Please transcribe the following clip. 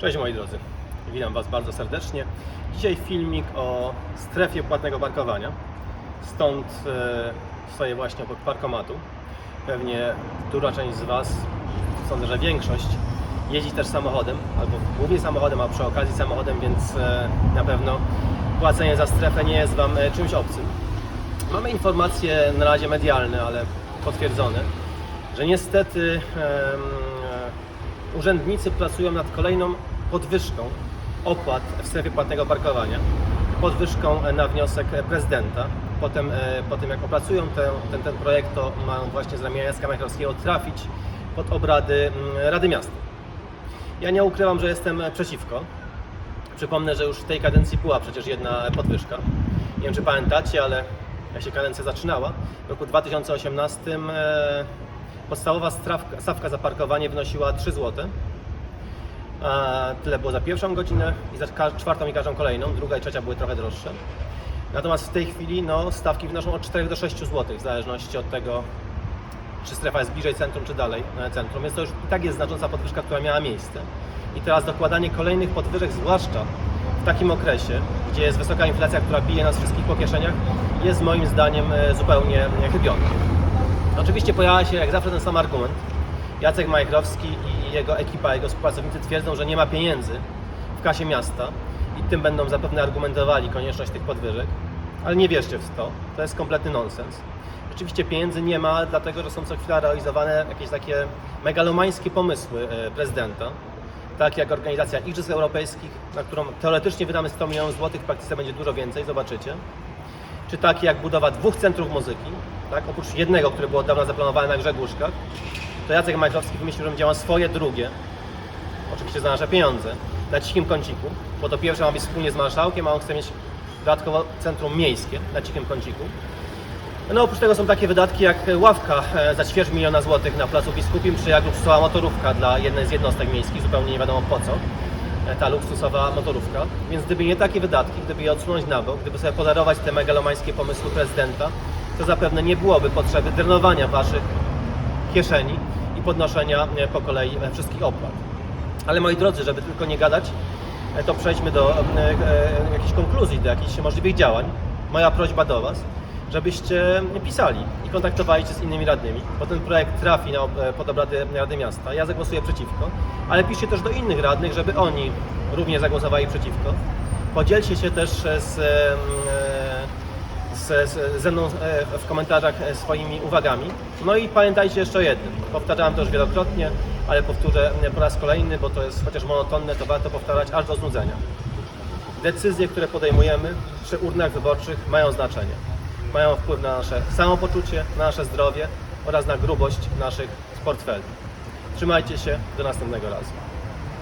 Cześć moi drodzy, witam Was bardzo serdecznie. Dzisiaj filmik o strefie płatnego parkowania. Stąd e, stoję właśnie obok parkomatu. Pewnie duża część z Was, sądzę, że większość, jeździ też samochodem, albo głównie samochodem, a przy okazji samochodem, więc e, na pewno płacenie za strefę nie jest Wam e, czymś obcym. Mamy informacje na razie medialne, ale potwierdzone, że niestety urzędnicy pracują nad kolejną podwyżką opłat w strefie płatnego parkowania. Podwyżką e, na wniosek prezydenta. Potem, e, po tym jak opracują ten, ten, ten projekt, to mają właśnie z ramienia Jacka Majchrowskiego trafić pod obrady mm, Rady Miasta. Ja nie ukrywam, że jestem e, przeciwko. Przypomnę, że już w tej kadencji była przecież jedna podwyżka. Nie wiem, czy pamiętacie, ale jak się kadencja zaczynała, w roku 2018 e, podstawowa stawka, stawka za parkowanie wynosiła 3 zł. Tyle było za pierwszą godzinę i za czwartą i każdą kolejną. Druga i trzecia były trochę droższe. Natomiast w tej chwili no, stawki wynoszą od 4 do 6 zł, w zależności od tego, czy strefa jest bliżej centrum, czy dalej e, centrum. Więc to już i tak jest znacząca podwyżka, która miała miejsce. I teraz dokładanie kolejnych podwyżek, zwłaszcza w takim okresie, gdzie jest wysoka inflacja, która bije nas wszystkich po kieszeniach, jest moim zdaniem e, zupełnie e, chybione. Oczywiście pojawia się jak zawsze ten sam argument. Jacek Majchrowski i jego ekipa, jego współpracownicy twierdzą, że nie ma pieniędzy w kasie miasta i tym będą zapewne argumentowali konieczność tych podwyżek, ale nie wierzcie w to, to jest kompletny nonsens. Rzeczywiście pieniędzy nie ma, dlatego że są co chwila realizowane jakieś takie megalomańskie pomysły e, prezydenta, tak jak organizacja Igrzysk Europejskich, na którą teoretycznie wydamy 100 milionów złotych, w praktyce będzie dużo więcej, zobaczycie czy takie jak budowa dwóch centrów muzyki, tak? oprócz jednego, które było od dawna zaplanowane na Grzegórzkach, to Jacek Majchrowski wymyślił, że będzie działał swoje drugie, oczywiście za nasze pieniądze, na Cichym Kąciku, bo to pierwsze ma być wspólnie z marszałkiem, a on chce mieć dodatkowo centrum miejskie na Cichym Kąciku. No oprócz tego są takie wydatki jak ławka e, za ćwierć miliona złotych na Placu Biskupim, czy jak luksusowa motorówka dla jednej z jednostek miejskich, zupełnie nie wiadomo po co ta luksusowa motorówka. Więc gdyby nie takie wydatki, gdyby je odsunąć na bok, gdyby sobie podarować te megalomańskie pomysły prezydenta, to zapewne nie byłoby potrzeby drenowania waszych kieszeni i podnoszenia e, po kolei e, wszystkich opłat. Ale moi drodzy, żeby tylko nie gadać, e, to przejdźmy do e, e, jakichś konkluzji, do jakichś możliwych działań. Moja prośba do Was, żebyście pisali i kontaktowali się z innymi radnymi, bo ten projekt trafi na, e, pod obrady Rady Miasta. Ja zagłosuję przeciwko, ale piszcie też do innych radnych, żeby oni również zagłosowali przeciwko. Podzielcie się też e, z, e, z, z, ze mną w komentarzach swoimi uwagami. No i pamiętajcie jeszcze o jednym. Powtarzałem to już wielokrotnie, ale powtórzę po raz kolejny, bo to jest chociaż monotonne, to warto powtarzać aż do znudzenia. Decyzje, które podejmujemy przy urnach wyborczych mają znaczenie. Mają wpływ na nasze samopoczucie, na nasze zdrowie oraz na grubość naszych portfeli. Trzymajcie się, do następnego razu.